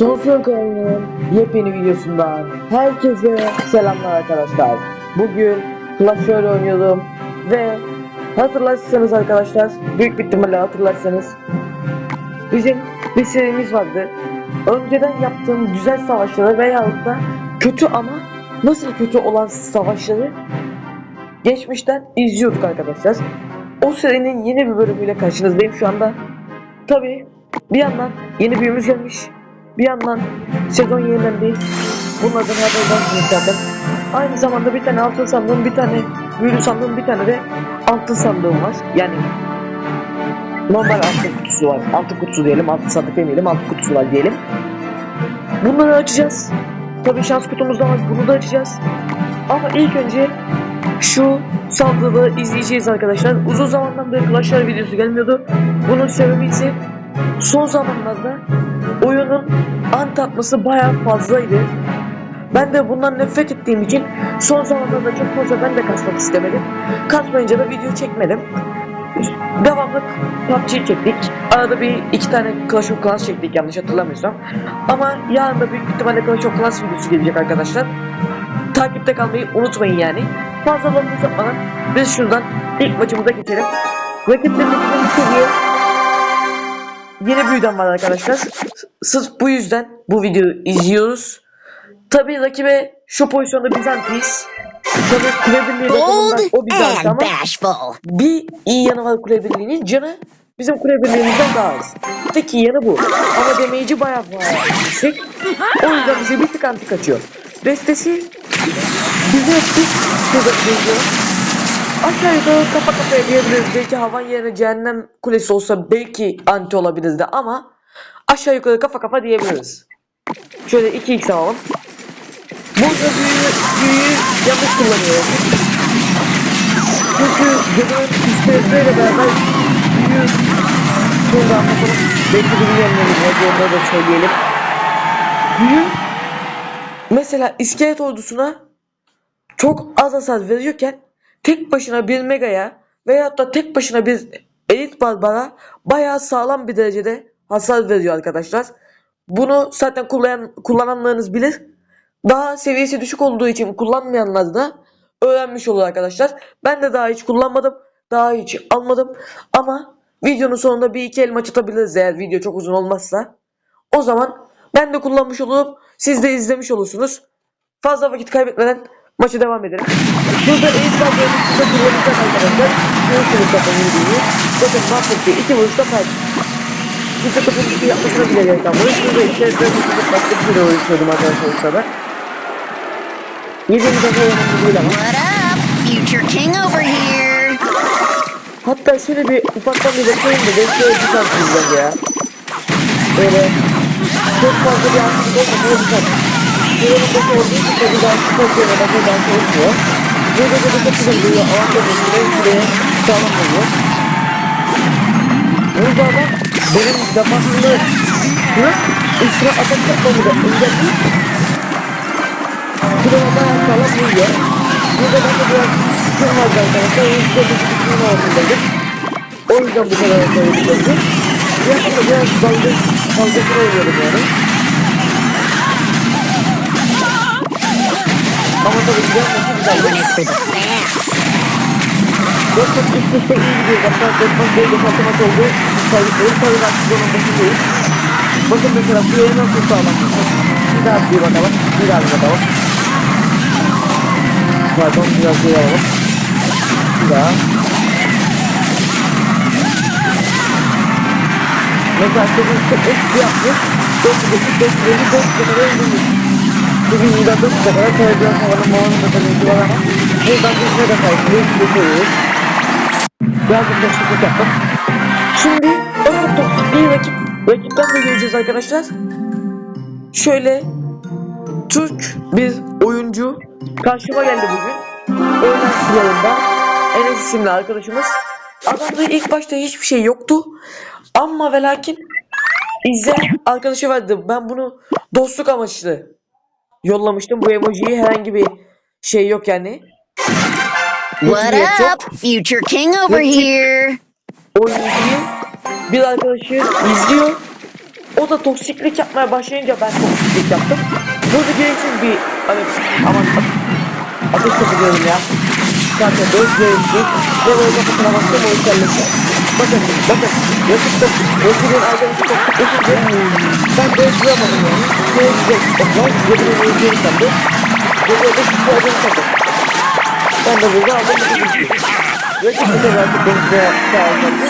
Sonsuz kanalının yepyeni videosundan herkese selamlar arkadaşlar. Bugün Clash Royale oynuyorum ve hatırlarsanız arkadaşlar, büyük bir ihtimalle hatırlarsanız bizim bir serimiz vardı. Önceden yaptığım güzel savaşları veyahut da kötü ama nasıl kötü olan savaşları geçmişten izliyorduk arkadaşlar. O serinin yeni bir bölümüyle karşınızdayım şu anda. Tabi bir yandan yeni büyümüz gelmiş. Bir yandan sezon yenilendi. Bunlardan haberdarsınız zaten. Aynı zamanda bir tane altın sandığım, bir tane büyülü sandığım, bir tane de altın sandığım var. Yani normal altın kutusu var. Altın kutusu diyelim, altın sandık demeyelim, altın kutusu var diyelim. Bunları açacağız. Tabii şans kutumuz da var, bunu da açacağız. Ama ilk önce şu sandığı izleyeceğiz arkadaşlar. Uzun zamandan beri Clash videosu gelmiyordu. Bunun sebebi ise son zamanlarda oyunun anti atması bayağı fazlaydı. Ben de bundan nefret ettiğim için son zamanlarda çok fazla ben de kasmak istemedim. Kasmayınca da video çekmedim. Devamlı PUBG çektik. Arada bir iki tane Clash of Clans çektik yanlış hatırlamıyorsam. Ama yarın da büyük ihtimalle Clash of Clans videosu gelecek arkadaşlar. Takipte kalmayı unutmayın yani. Fazla lafı uzatmadan biz şuradan ilk maçımıza geçelim. Rakiplerimiz seviye yeni büyüden var arkadaşlar. Sırf bu yüzden bu videoyu izliyoruz. Tabii rakibe şu pozisyonda Bizantiyiz. Tabii kule birliği o Bizans ama bir iyi yanı var kule birliğinin canı bizim kule birliğimizden daha az. Tek iyi yanı bu. Ama damage'i bayağı bayağı yüksek. O yüzden bize bir tık anti kaçıyor. Destesi bize bir benziyor. Aşağı yukarı kafa kafaya diyebiliriz. Belki havan yerine cehennem kulesi olsa belki anti olabilirdi ama aşağı yukarı kafa kafa diyebiliriz. Şöyle 2x alalım. Burada büyüğü, büyüğü yanlış kullanıyor. Çünkü gönül istekleriyle beraber büyüğü şurada anlatalım. Belki bir bilmeyenlerimiz var. Onları da söyleyelim. Büyü mesela iskelet ordusuna çok az hasar veriyorken tek başına bir megaya veyahut da tek başına bir elit barbara bayağı sağlam bir derecede hasar veriyor arkadaşlar. Bunu zaten kullanan, kullananlarınız bilir. Daha seviyesi düşük olduğu için kullanmayanlar da öğrenmiş olur arkadaşlar. Ben de daha hiç kullanmadım. Daha hiç almadım. Ama videonun sonunda bir iki el maç atabiliriz eğer video çok uzun olmazsa. O zaman ben de kullanmış olurum. Siz de izlemiş olursunuz. Fazla vakit kaybetmeden maça devam edelim. Burada eğit bazılarını size kullanacak arkadaşlar. Görürsünüz zaten videoyu. Bakın mahvetti. İki vuruşta paylaş. Bir takım bir şey yapmasına bile gerek kalmadı. Şurada böyle bir başka bir şey uğraşıyordum arkadaşlar o sırada. Yediğimiz de önemli değil ama. What up? Future King over here. Hatta şöyle bir ufaktan bir bakayım da belki bir şans bizden ya. Böyle çok fazla bir artık olmasa başı olduğu için daha şu pozisyona bakı daha çalışmıyor. Burada da bir kapıda duruyor. Avantajı şuraya şuraya sağlam oluyor. Burada ama benim defasında şuna üstüne atak yapmamı da engelleyip Şuraya bayağı sağlam vuruyor. Burada ben de biraz kırmaz arkadaşlar. O yüzden bir kısmını altındaydım. O yüzden bu kadar sayıdaydım. Biraz da biraz dalga, dalgasını oynuyorum yani. Ama tabii güzel maçı güzeldi. Doing it for the fans. Dört maç üst üste iyi gidiyor. Hatta dört maç böyle farklı maç oldu. Saydıklarım tabii ben sezonun başındayım. Bakın mesela buraya nasıl sağlam. Bir daha bir bakalım. Bir daha bir bakalım. Pardon biraz şey alalım. Bir daha. Mesela sezon çok eski yapmış. 4 geçip 5 50 4 kenara öldürmüş. Bugün 4 kadar havanın mavanın da tabii var ama buradan bir de kayıt. Bir sürü koyuyoruz. Birazcık değişiklik yaptım. Şimdi onun toksikliği rakip, rakipten de göreceğiz arkadaşlar. Şöyle Türk bir oyuncu karşıma geldi bugün. Oynar silahında Enes isimli arkadaşımız. Adamda ilk başta hiçbir şey yoktu. Ama ve lakin izle arkadaşı vardı. Ben bunu dostluk amaçlı yollamıştım. Bu emojiyi herhangi bir şey yok yani. What up? Future King over here. oyuncuyu bir arkadaşı izliyor O da toksiklik yapmaya başlayınca ben toksiklik yaptım. Burada gereksiz bir hani aman ateş topu diyorum ya. Zaten dört gereksiz ve o kafasına bastım o içerlesi. Bakın bakın rakip top rakibin arkadaşı toksikleşince ben dört vuramadım yani. Gereksiz toplar cebine vuracağım sandı. Cebine de şu adamı sattım. Ben de burada aldım bir şey. Rakip de artık beni de sağladı.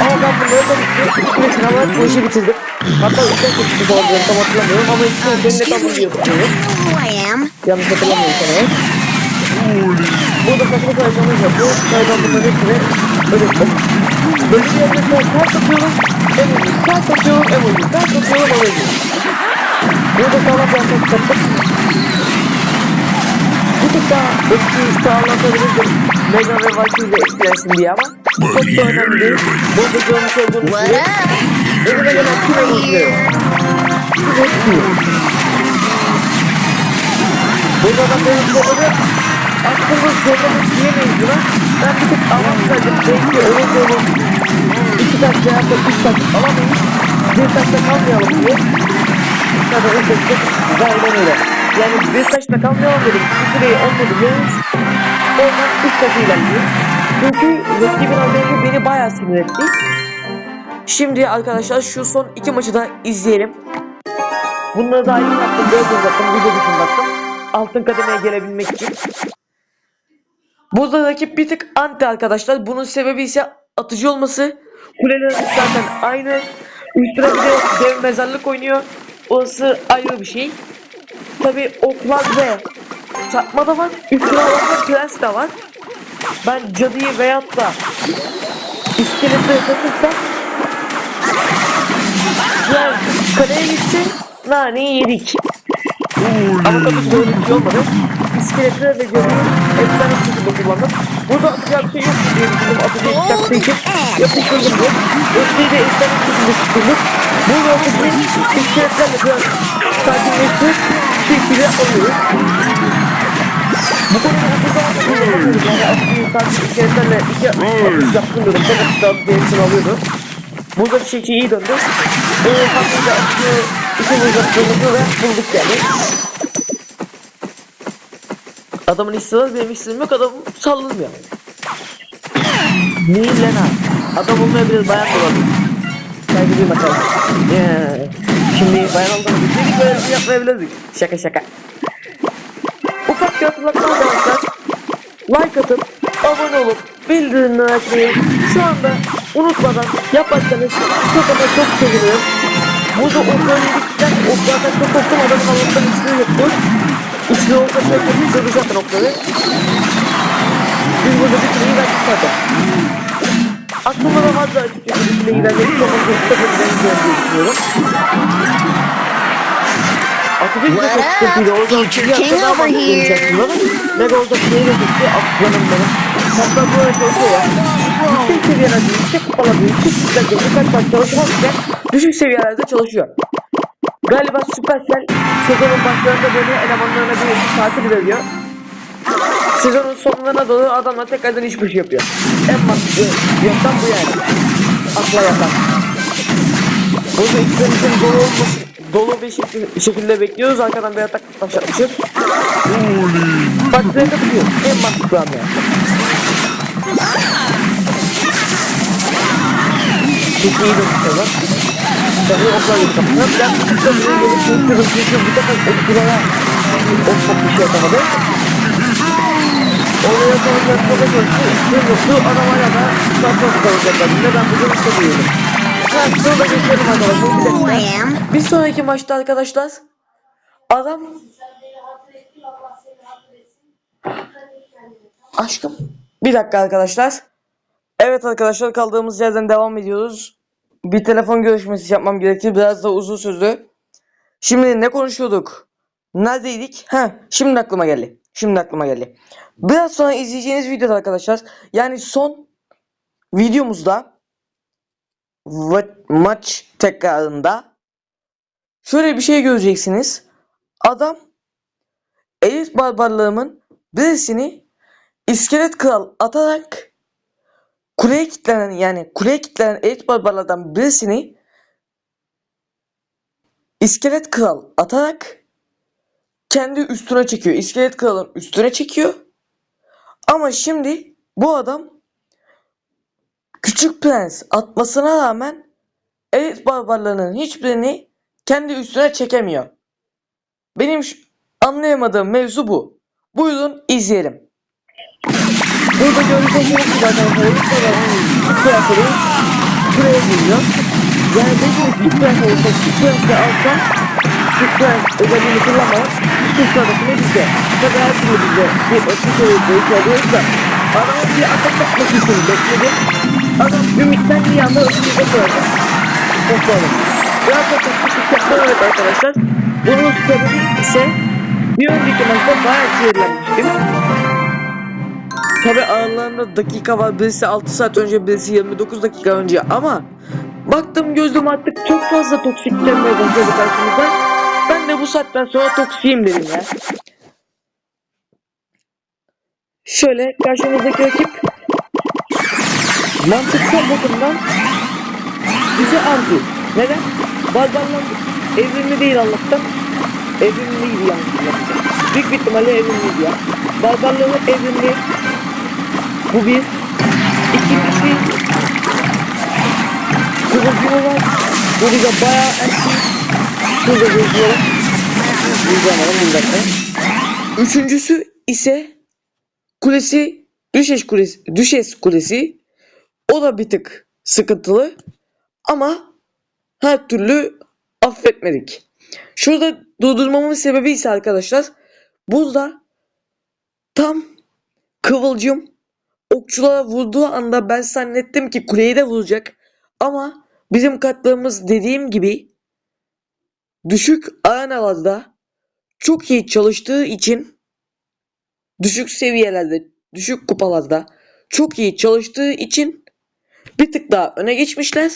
Ama ben bunları da. İlk beşine var bu işi bitirdim. Hatta üçten seçtik olduğunu tam hatırlamıyorum ama ikisini seninle tam am? Yanlış hatırlamıyorum sanırım. Burada saçma sayfamız yapıyor. Sayfam bunların hepsini ödettim. Yerde sonra kart atıyorum. Emoji. Kart atıyorum. Emoji. Kart atıyorum. Emoji. Burada sağlam bir atak yaptık. Bir tık daha eski sağlatabilirdim. Mega ve Valkyrie etkilensin diye ama çok da önemli değil. Burada görmüş olduğunuz gibi önüme gelen tüm emojileri. Tüm hepsini. Burada da benim soruları aklımda zorlamak diyemeyiz buna. Ben bir tık verdim. Belki öyle diyorum. İki taş veya da üç taş alamayız. Bir taşta kalmayalım diye. Ya da üç taşta gayet öyle. Yani bir taşta kalmayalım dedim. Bir süreyi olmadı diyoruz. Oradan üç taşı ilerliyor. Çünkü rakibin arkadaşı beni bayağı sinir etti. Şimdi arkadaşlar şu son iki maçı da izleyelim. Bunları daha iyi yaptım, gördüm zaten, video dışında baktım. Altın kademeye gelebilmek için. Burada rakip bir tık anti arkadaşlar. Bunun sebebi ise atıcı olması. Kulelerimiz zaten aynı. Üstüne bir de dev mezarlık oynuyor. Orası ayrı bir şey. Tabi oklar ve çarpma da var. Üstüne alanda prens de var. Ben cadıyı veyahut da iskeleti satırsam ya kaleye gitti. Nane yedik. Ama bir şey olmadı. İskeletler ve cadıyı efsane bir şekilde kullandım. Burada atacağım bir şey yok diye düşündüm. Atacağım çıkarttığı için yapıştırdım bu. Ötleyi de efsane bir şekilde sıkıldım. Bu robotu iskeletlerle biraz sakinleştirip şekilde alıyoruz. Bu konuda bu zaman da kullanamıyorum. Yani aslında sadece iskeletlerle iki atış yaptım dedim. Çok atış daha bir hepsini alıyordu. Burada bir şekilde iyi döndü. Ee, aslında atışı iki uzattığımızı ve bulduk yani. Adamın işi var, benim işim yok, adam sallanmıyor. Neil Lena. Adam olmayabilir, bayan da olabilir. Duyma saygı. Yeah. Şimdi bayan olduğunu bilseydik böyle bir şey yapmayabilirdik. Şaka şaka. Ufak bir hatırlatma arkadaşlar. Like atıp, abone olup, bildirimleri açmayı şu anda unutmadan yaparsanız çok ama çok sevinirim. Burada okları yedikten oklardan çok korktum adamın Allah'tan Üstüne olsa çok gördü zaten okları. Biz burada bir süreyi verdik zaten. Aklımda da vardı açıkçası bir süreyi vermek çok çok da kötüden diye düşünüyorum. Atatürk de çok sıkıntıydı. Future bir hafta daha fazla here? dönecektim ama. Mega orada şeyi de gitti. Aslanım benim. Hatta bu arada çalışıyor ya. Yüksek seviyelerde, yüksek kupalarda, yüksek kupalarda, birkaç maç çalışmak ile düşük seviyelerde çalışıyor. Galiba Supercell sezonun başlarında böyle elemanlarına bir tatil veriyor. Sezonun sonlarına doğru adamlar tekrardan iş başı yapıyor. En mantıklı yöntem bu yani. Akla yatan. Burada ikimizin dolu olması, dolu bir şekilde, şekilde bekliyoruz. Arkadan bir atak başlatmışız. Bak buraya katılıyor. En mantıklı an yani. Çok iyi bir tutuyorlar. Tabii oklar gibi kapatıyor. Ben bu kısa bir gelip çalışıyorum. Çünkü bu sefer oklara ok çok bir şey yapamadı. Oraya kalacak çok çalıştı. İşte yoktu. Adam hala da saçma kalacaklar. Yine ben bugün istemiyorum. Ha, sonra geçelim arkadaşlar. Bir sonraki maçta arkadaşlar adam Aşkım. Bir dakika arkadaşlar. Evet arkadaşlar kaldığımız yerden devam ediyoruz. Bir telefon görüşmesi yapmam gerekti. Biraz da uzun sürdü. Şimdi ne konuşuyorduk? Neredeydik? Ha, şimdi aklıma geldi. Şimdi aklıma geldi. Biraz sonra izleyeceğiniz videoda arkadaşlar. Yani son videomuzda maç tekrarında şöyle bir şey göreceksiniz. Adam Elit barbarlığımın birisini iskelet kral atarak kuleye kilitlenen yani kuleye kilitlenen elit barbarlardan birisini İskelet kral atarak kendi üstüne çekiyor. İskelet kralın üstüne çekiyor. Ama şimdi bu adam küçük prens atmasına rağmen elit barbarlarının hiçbirini kendi üstüne çekemiyor. Benim anlayamadığım mevzu bu. Buyurun izleyelim. Burada gördüğünüz gibi zaten Holluk Kral'ın buraya geliyor. Yani dediğim gibi prens olursa prens'i alsam prens özelliğini kullanmadan bütün sıradakini bizde. Tabi her türlü bizde bir iki alıyoruz da adamın bir atak yapmak için bekledim. Adam ümitten bir anda ötüye koyacak. Biraz da taktik yapma evet arkadaşlar. Bunun sebebi ise bir önceki maçta bayağı sinirlenmiştim. Tabi aralarında dakika var. Birisi 6 saat önce, birisi 29 dakika önce ama baktım gözüm artık çok fazla toksik gelmeye başladı karşımıza. Ben de bu saatten sonra toksiyim dedim ya. Şöyle karşımızdaki rakip mantıksal bakımdan bize anti. Neden? Barbarlar evrimli değil Allah'tan. Evrimliydi yani. Büyük bir ihtimalle evrimliydi ya. Barbarları evrimli. Bu bir. İkincisi Kıvılcımı var. Bu bize bayağı anti. Şurada gözüyorum. Bulamadım bir dakika. Üçüncüsü ise kulesi Düşeş kulesi, Düşes kulesi. O da bir tık sıkıntılı. Ama her türlü affetmedik. Şurada durdurmamın sebebi ise arkadaşlar burada tam kıvılcım okçulara vurduğu anda ben zannettim ki kuleyi de vuracak. Ama bizim katlarımız dediğim gibi düşük arenalarda çok iyi çalıştığı için düşük seviyelerde, düşük kupalarda çok iyi çalıştığı için bir tık daha öne geçmişler.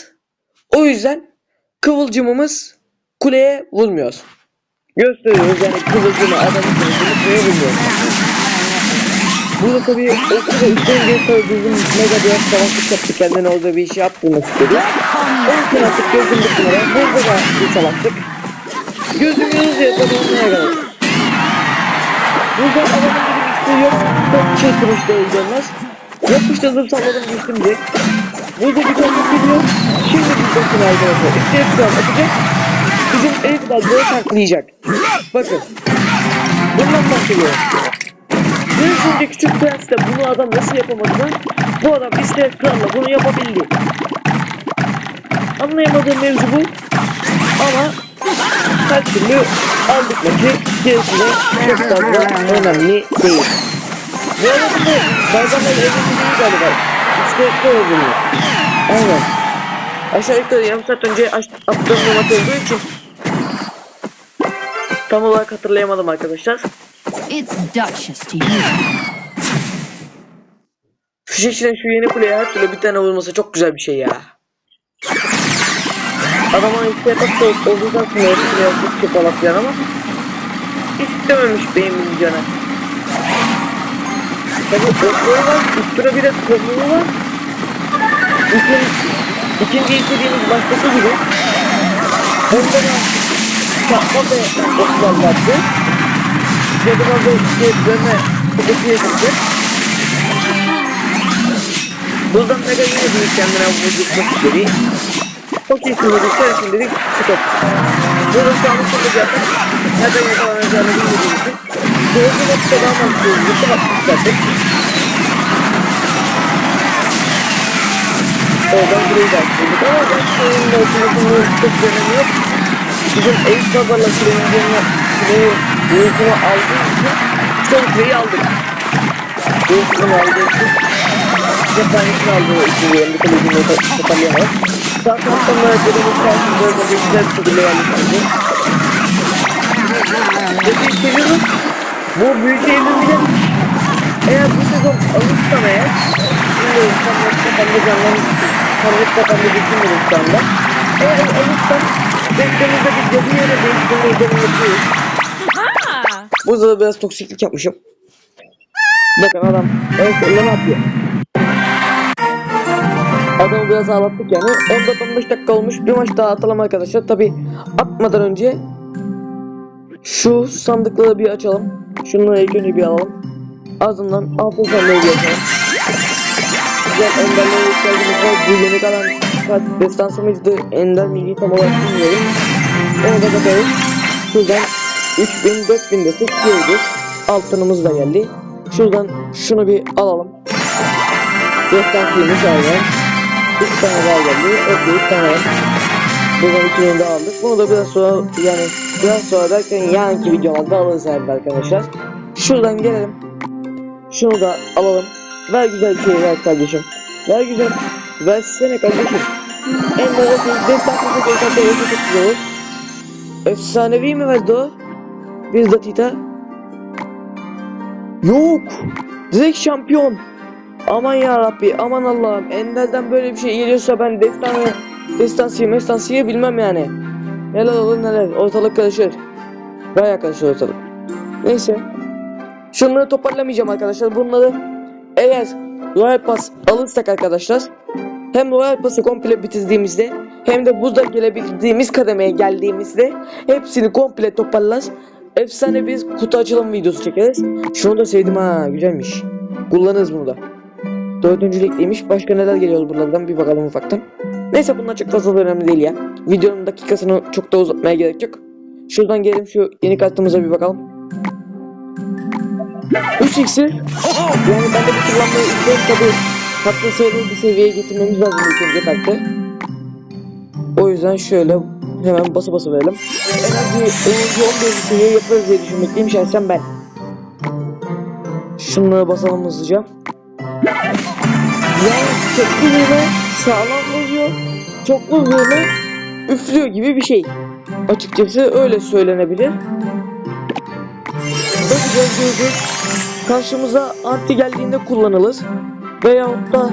O yüzden kıvılcımımız kuleye vurmuyor. Gösteriyoruz yani kıvılcımı, adamın kıvılcımı kuleye vurmuyor. Burada tabii da üstten bir söylediğim mega bir savaşlık yaptı kendine orada bir şey yaptırmak istedi. Onun için artık gözüm bunlara. Burada da bir savaştık. Gözüm tabii onlara kadar. Burada adamın gibi bir şey yok. Çok şey kırıştı öldürmez. Yapıştırdım salladım düştüm direkt. Burada bir tane geliyor. Şimdi bir bakın arkadaşlar. İşte ekran atacak. Bizim elit baldığı taklayacak. Bakın. Bundan bahsediyorum. Önceki küçük prens bunu adam nasıl yapamadı lan? Bu adam işte kralla bunu yapabildi. Anlayamadığım mevzu bu. Ama her türlü aldık maçı. Gerisi de çok fazla önemli değil. Bu arada Barzanlar evli değil galiba. İşte böyle bunu. Aynen. Aşağı yukarı yarım saat önce attığım maç olduğu için tam olarak hatırlayamadım arkadaşlar. It's Duchess to you. Fişekçinin şu yeni kuleye her türlü bir tane vurması çok güzel bir şey ya. Adama işte yapak da olduktan sonra hepsini yaptık çok falan ama istememiş beyimin canı. Tabi okları var, üstüne bir de konuğu var. İkinci, ikinci istediğimiz başkası gibi. Onda da çakma ve oklar vardı. Dedim orada işte dönme kutuya gitti. Buradan Mega yine büyük kendine vurdurmak istedi. Çok iyisin dedik, sensin dedik, stop. Burada şu an sonunda zaten nereden yakalanacağını bilmediğim için Doğru nokta daha mantıklı, yıkım atmak zaten. Oradan burayı da açıyorduk ama ben de oturmasının çok bir önemi yok. Bizim ev babalar kulenin üzerine uykusunu aldığı için son kuleyi aldık. Uykusunu aldığı için cephanesini aldığı için bir kalecini toparlayamadık. Daha sonra dediğimiz karşısında böyle bir güzel şekilde yerleştirdi. Dediği seviyorum. Bu büyük evrimde eğer bu sezon alırsam eğer bilmiyorum tam net kafamda canlanmış tam net kafamda düşünmüyorum şu anda. Eğer alırsam beklemizde bir cadı yere değiştirmeyi deneyimliyoruz. Burada da biraz toksiklik yapmışım. Bakın adam evet ne yapıyor? Adamı biraz ağlattık yani. 14-15 dakika olmuş. Bir maç daha atalım arkadaşlar. Tabi atmadan önce şu sandıkları bir açalım. Şunları ilk önce bir alalım. Ardından altın sandığı bir açalım. Güzel enderlere ihtiyacımız var. Bu yeni kalan destansımızdı. Ender milli tam olarak bilmiyorum. Onu da bakarız. Şuradan 3000 4000 de seçiyoruz. Altınımız da geldi. Şuradan şunu bir alalım. Destansıymış aynen. 3 tane daha geldi. Okey 3 tane var. Buradan ikini de aldık. Bunu da biraz sonra yani biraz sonra derken yarınki videolarda alırız herhalde arkadaşlar. Şuradan gelelim. Şunu da alalım. Ver güzel bir şey ver kardeşim. Ver güzel. Versene kardeşim. En böyle bir da yoksa çok güzel olur. Efsanevi mi verdi o? Bir dakika. Yok. Direkt şampiyon. Aman ya Rabbi, aman Allah'ım. Ender'den böyle bir şey geliyorsa ben destanı, destansıyı, mestansıyı bilmem yani. Neler olur neler. Ortalık karışır. Baya karışır ortalık. Neyse. Şunları toparlamayacağım arkadaşlar. Bunları eğer Royal Pass alırsak arkadaşlar hem Royal Pass'ı komple bitirdiğimizde hem de burada gelebildiğimiz kademeye geldiğimizde hepsini komple toparlar. Efsane bir kutu açılım videosu çekeriz. Şunu da sevdim ha güzelmiş. Kullanırız bunu da. Dördüncülükliymiş. Başka neler geliyor buralardan bir bakalım ufaktan. Neyse bunlar çok fazla önemli değil ya. Videonun dakikasını çok da uzatmaya gerek yok. Şuradan gelelim şu yeni kartımıza bir bakalım. 3 iksir. Yani ben de bu kullanmayı istiyorum tabi. Tatlı sayılı bir seviyeye getirmemiz lazım ilk önce kartı. O yüzden şöyle hemen basa basa verelim. En az bir 10. 11. seviye yaparız diye düşünmekteyim şahsen ben. Şunları basalım hızlıca. Yani çoklu hızlı sağlam vuruyor. Çoklu hızlı üflüyor gibi bir şey. Açıkçası öyle söylenebilir. Bakacağız göreceğiz. Karşımıza anti geldiğinde kullanılır. Veyahut da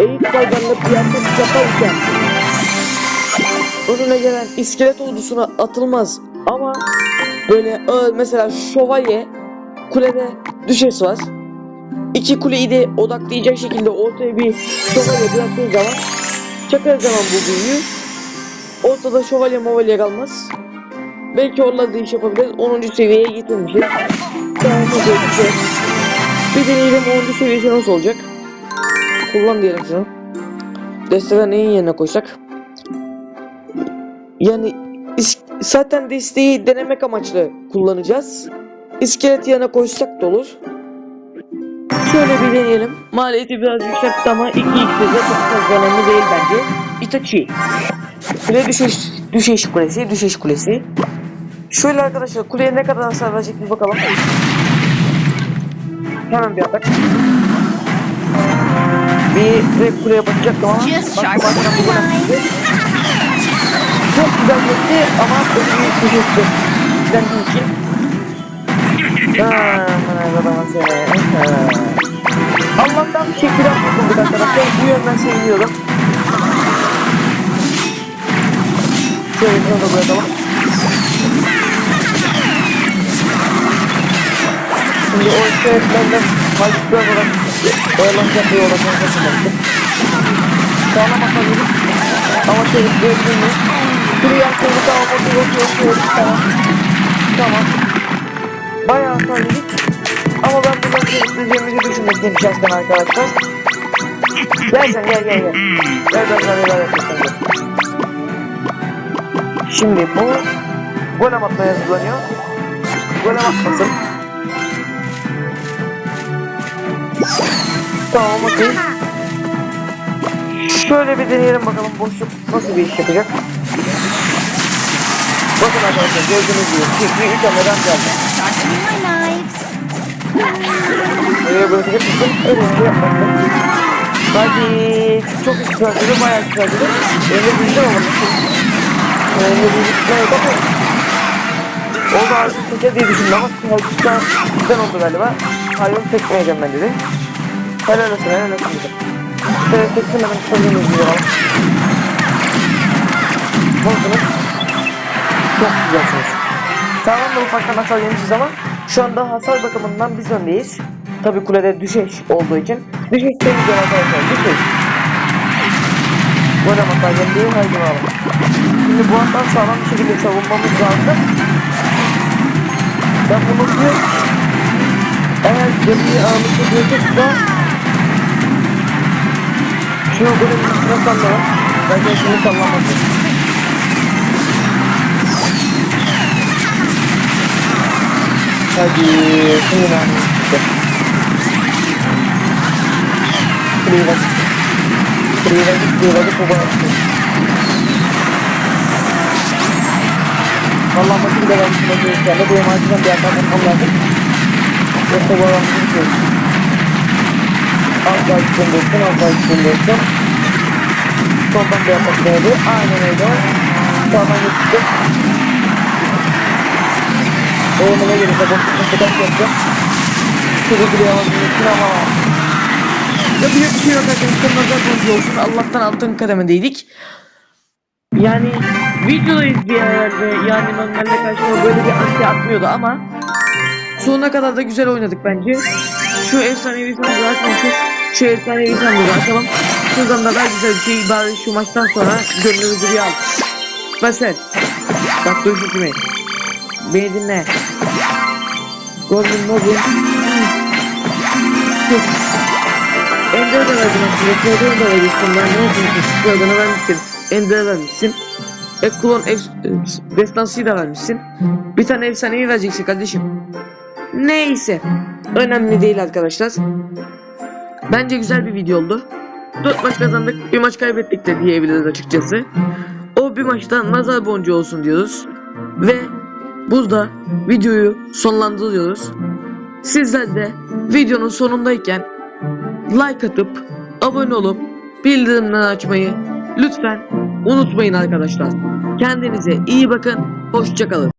eğit kayganla piyatta yaparken önüne gelen iskelet ordusuna atılmaz. Ama böyle ağır mesela şövalye kulede düşes var. İki kuleyi de odaklayacak şekilde ortaya bir şövalye bıraktığın zaman çakar zaman bu büyüyü ortada şövalye movalye kalmaz. Belki oralarda iş yapabiliriz. 10. seviyeye getirmişiz. Bir deneyelim 10. seviyesi nasıl olacak. Kullan diyelim şunu. Desteler neyin yerine koysak? Yani zaten desteği denemek amaçlı kullanacağız. İskelet yerine koysak da olur. Şöyle bir deneyelim. Maliyeti biraz yüksekti ama 2 x'de çok fazla önemli değil bence. Itachi. Kule düşeş, düşeş kulesi, düşeş kulesi. Şöyle arkadaşlar kuleye ne kadar hasar verecek bir bakalım. Hemen bir atak. Bir direkt kuleye bakacaktım ama Just baktım sharp arkadan with Çok güzel gitti ama için. Aman adamın seni. Ha. Allah'tan bir şekilde kurtulduk arkadaşlar. Bu yönden seviniyorum. Şöyle bunu da bırakalım. Şimdi o işaretlerden kaldıklar olarak oyalanacak bir olasılık kaçırmaktır. Sağlam atabiliriz. Ama şöyle gördüğün Şurayı yaptığımız tamam okey okey okey tamam. Tamam. Bayağı atabiliriz. Ama ben buradan sürükleyeceğimizi düşünmekteyim şahsen arkadaşlar. Gel sen gel gel. Gel gel gel gel gel gel. Şimdi bu golem atmaya hazırlanıyor. Golem atmasın. Tamam okey. Şöyle bir deneyelim bakalım boşluk nasıl bir iş yapacak. Bakın arkadaşlar gördüğünüz gibi ilk hamleden geldi. Bırakacak mısın? Öyle bir şey yapmadım. Hadi çok güzeldi, bayağı güzeldi. Önde bildim ama bildim yok ama o da artık teker diye düşündüm ama Halkıştan güzel oldu galiba. Hayır tekmeyeceğim ben dedi. Helal olsun helal olsun dedim. Şöyle teksin hemen tutabilir miyiz bir bakalım. Bozdunuz. Çok güzelsiniz. Sağlam da ufaktan hasar yemişiz ama şu anda hasar bakımından biz öndeyiz. Tabi kulede düşeş olduğu için. Düşeş temizliyor arkadaşlar düşeş. Gol atarken diye haydi bakalım. Şimdi bu hattan sağlam bir şekilde savunmamız lazım. Ben bunu diyor. Eğer gemiyi ağırlıklı diyorsa şunu golün üstüne sallayalım. Bence şunu sallamasın. Hadi şimdi ne yapayım? Privat. Privat, privat bu bana. Valla maçı bile ben şimdi içeride bu maçtan bir hata yapmam lazım. Yoksa bu adam bir şey. Az daha üstündeysin, az daha üstündeysin. Soldan bir denedi. Aynen öyle. Sağdan geçti. Eğimine gelirse boşlukla kadar yapacağım. Şurada bile alabilmişsin ama Yapacak bir şey yok arkadaşlar. Nazar boncuğu olsun. Allah'tan altın kademedeydik. Yani videodayız bir yerlerde. Yani normalde karşıma böyle bir anti atmıyordu ama sonuna kadar da güzel oynadık bence. Şu efsanevi sandığı açmamışız. Şu efsanevi sandığı açalım. Şuradan da daha güzel bir şey bari şu maçtan sonra gönlümüzü bir al. Basel. Bak dur şimdi. Beni dinle. Golden Nobel. Ender'e de verdim aslında. Fred'e de vermişsin. Ben ne yapayım? Fred'e vermişsin. Ender'e vermişsin. Eklon ev... Destansı'yı da vermişsin. Bir tane efsaneyi vereceksin kardeşim. Neyse. Önemli değil arkadaşlar. Bence güzel bir video oldu. 4 maç kazandık, bir maç kaybettik de diyebiliriz açıkçası. O bir maçta nazar boncuğu olsun diyoruz. Ve burada videoyu sonlandırıyoruz. Sizler de videonun sonundayken like atıp abone olup bildirimleri açmayı lütfen unutmayın arkadaşlar. Kendinize iyi bakın. Hoşçakalın.